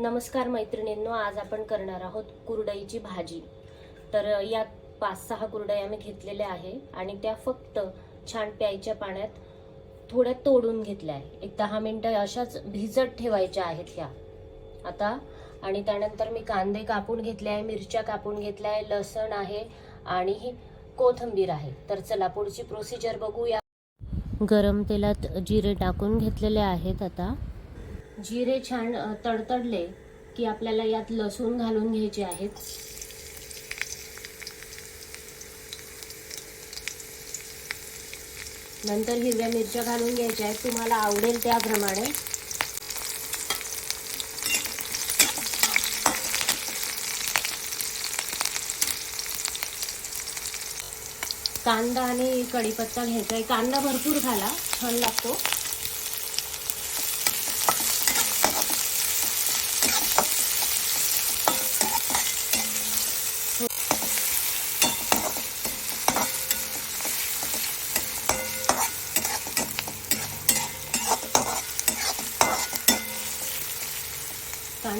नमस्कार मैत्रिणींनो आज आपण करणार आहोत कुरडईची भाजी. तर यात पाच सहा कुरडया मी घेतलेल्या आहे आणि त्या फक्त छान प्यायच्या पाण्यात थोड्या तोडून घेतल्या आहे. एक दहा मिनटं अशाच भिजत ठेवायच्या आहेत ह्या आता आणि त्यानंतर मी कांदे कापून घेतले आहे मिरच्या कापून घेतल्या आहे लसण आहे आणि ही कोथिंबीर आहे. तर चला पुढची प्रोसिजर बघूया. गरम तेलात जिरे टाकून घेतलेले आहेत आता. जिरे छान तडतडले की आपल्याला यात लसूण घालून घ्यायचे आहेत. नंतर हिरव्या मिरच्या घालून घ्यायच्या आहेत. तुम्हाला आवडेल त्याप्रमाणे. कांदा आणि कढीपत्ता घ्यायचा आहे. कांदा भरपूर घाला छान लागतो.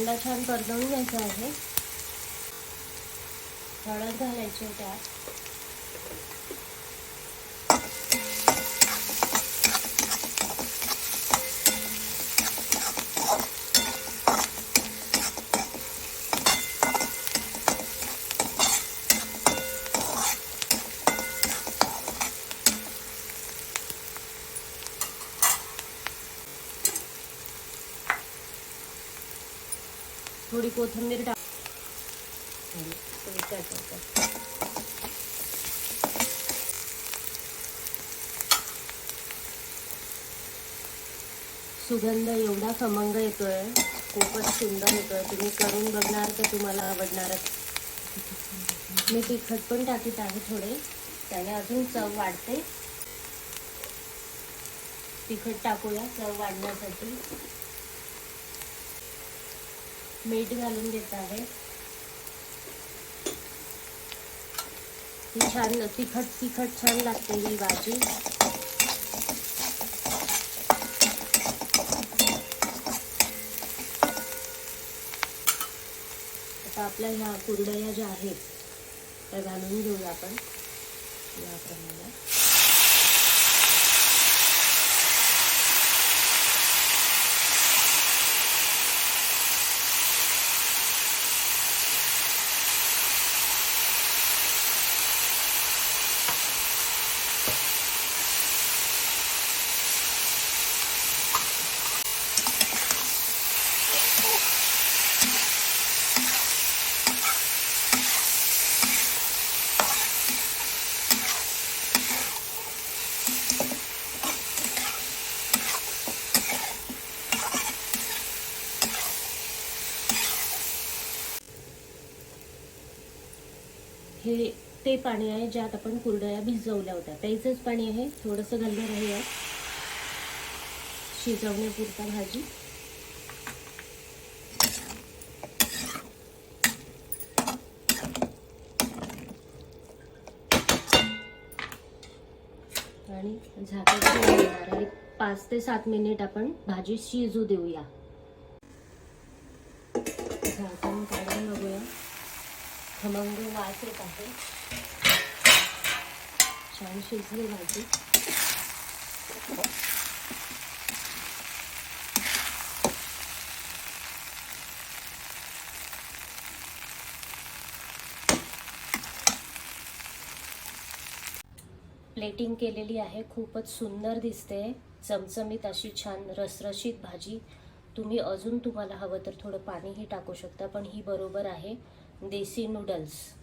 कांदा छान परतवून घ्यायचा आहे. हळद घालायची त्यात. थोडी कोथिंबीर टाक. सुगंध एवढा खमंग येतोय खूपच सुंदर येतोय. तुम्ही करून बघणार तर तुम्हाला आवडणारच. मी तिखट पण टाकीत आहे थोडे. त्याने अजून चव वाढते. तिखट टाकूया चव वाढण्यासाठी. मीठ घालून देत आहे. ही छान तिखट तिखट छान लागते ही भाजी. आता आपल्या ह्या कुरडया ज्या आहेत त्या घालून घेऊया आपण. याप्रमाणे हे ते पाणी आहे ज्यात आपण कुरडया भिजवल्या होत्या. त्याचंच पाणी आहे थोडंसं घालणार आहे. यात शिजवण्यापुरता भाजी. आणि झाकण आहे. पाच ते सात मिनिट आपण भाजी शिजू देऊया झाकण काढून बघूया खमंग वास येत आहे. छान शिजली भाजी प्लेटिंग केलेली आहे खूपच सुंदर दिसते. चमचमीत अशी छान रसरशीत भाजी. तुम्ही अजून तुम्हाला हवं तर थोडं पाणीही टाकू शकता पण ही बरोबर आहे. Desi noodles.